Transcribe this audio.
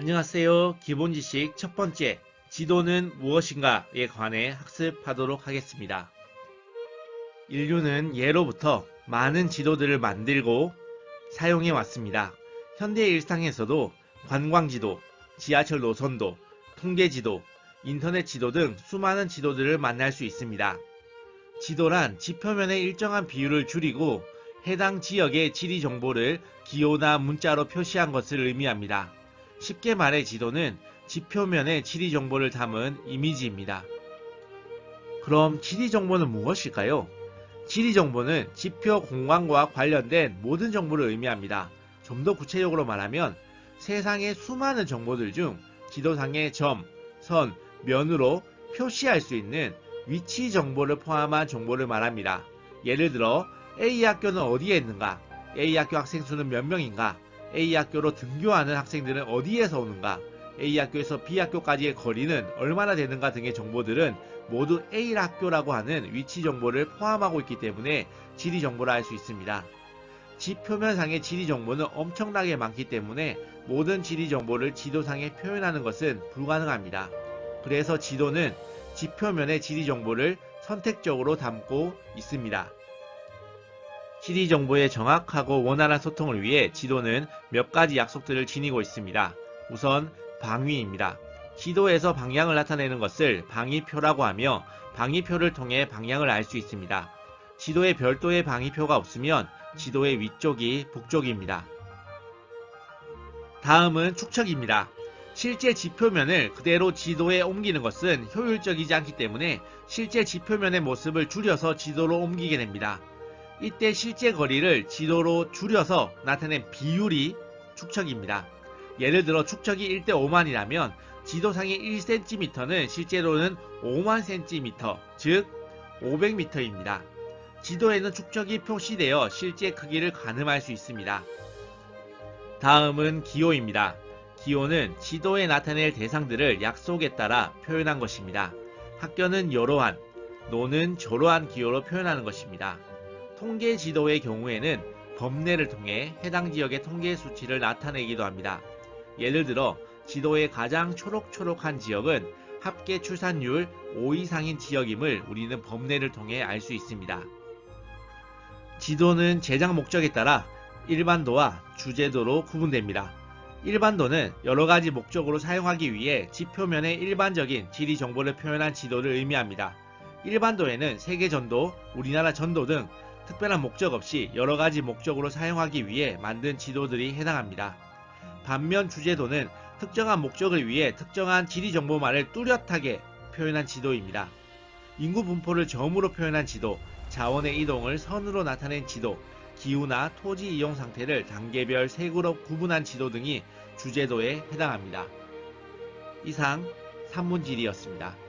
안녕하세요. 기본 지식 첫 번째, 지도는 무엇인가에 관해 학습하도록 하겠습니다. 인류는 예로부터 많은 지도들을 만들고 사용해 왔습니다. 현대 일상에서도 관광지도, 지하철 노선도, 통계지도, 인터넷 지도 등 수많은 지도들을 만날 수 있습니다. 지도란 지표면의 일정한 비율을 줄이고 해당 지역의 지리 정보를 기호나 문자로 표시한 것을 의미합니다. 쉽게 말해 지도는 지표면의 지리 정보를 담은 이미지입니다. 그럼 지리 정보는 무엇일까요? 지리 정보는 지표 공간과 관련된 모든 정보를 의미합니다. 좀 더 구체적으로 말하면 세상의 수많은 정보들 중 지도상의 점, 선, 면으로 표시할 수 있는 위치 정보를 포함한 정보를 말합니다. 예를 들어 A 학교는 어디에 있는가? A 학교 학생 수는 몇 명인가? A 학교로 등교하는 학생들은 어디에서 오는가? A 학교에서 B 학교까지의 거리는 얼마나 되는가 등의 정보들은 모두 A 학교라고 하는 위치 정보를 포함하고 있기 때문에 지리 정보를 알수 있습니다. 지표면상의 지리 정보는 엄청나게 많기 때문에 모든 지리 정보를 지도상에 표현하는 것은 불가능합니다. 그래서 지도는 지표면의 지리 정보를 선택적으로 담고 있습니다. 지리 정보의 정확하고 원활한 소통을 위해 지도는 몇 가지 약속들을 지니고 있습니다. 우선 방위입니다. 지도에서 방향을 나타내는 것을 방위표라고 하며 방위표를 통해 방향을 알 수 있습니다. 지도에 별도의 방위표가 없으면 지도의 위쪽이 북쪽입니다. 다음은 축척입니다. 실제 지표면을 그대로 지도에 옮기는 것은 효율적이지 않기 때문에 실제 지표면의 모습을 줄여서 지도로 옮기게 됩니다. 이때 실제 거리를 지도로 줄여서 나타낸 비율이 축척입니다. 예를 들어 축척이 1대 5만이라면 지도상의 1cm는 실제로는 5만 cm, 즉 500m입니다. 지도에는 축척이 표시되어 실제 크기를 가늠할 수 있습니다. 다음은 기호입니다. 기호는 지도에 나타낼 대상들을 약속에 따라 표현한 것입니다. 학교는 여러한, 노는 저러한 기호로 표현하는 것입니다. 통계 지도의 경우에는 범례를 통해 해당 지역의 통계 수치를 나타내기도 합니다. 예를 들어 지도의 가장 초록초록한 지역은 합계 출산율 5 이상인 지역임을 우리는 범례를 통해 알 수 있습니다. 지도는 제작 목적에 따라 일반도와 주제도로 구분됩니다. 일반도는 여러 가지 목적으로 사용하기 위해 지표면의 일반적인 지리 정보를 표현한 지도를 의미합니다. 일반도에는 세계 전도, 우리나라 전도 등 특별한 목적 없이 여러 가지 목적으로 사용하기 위해 만든 지도들이 해당합니다. 반면 주제도는 특정한 목적을 위해 특정한 지리 정보만을 뚜렷하게 표현한 지도입니다. 인구 분포를 점으로 표현한 지도, 자원의 이동을 선으로 나타낸 지도, 기후나 토지 이용 상태를 단계별 색으로 구분한 지도 등이 주제도에 해당합니다. 이상 3문지리였습니다.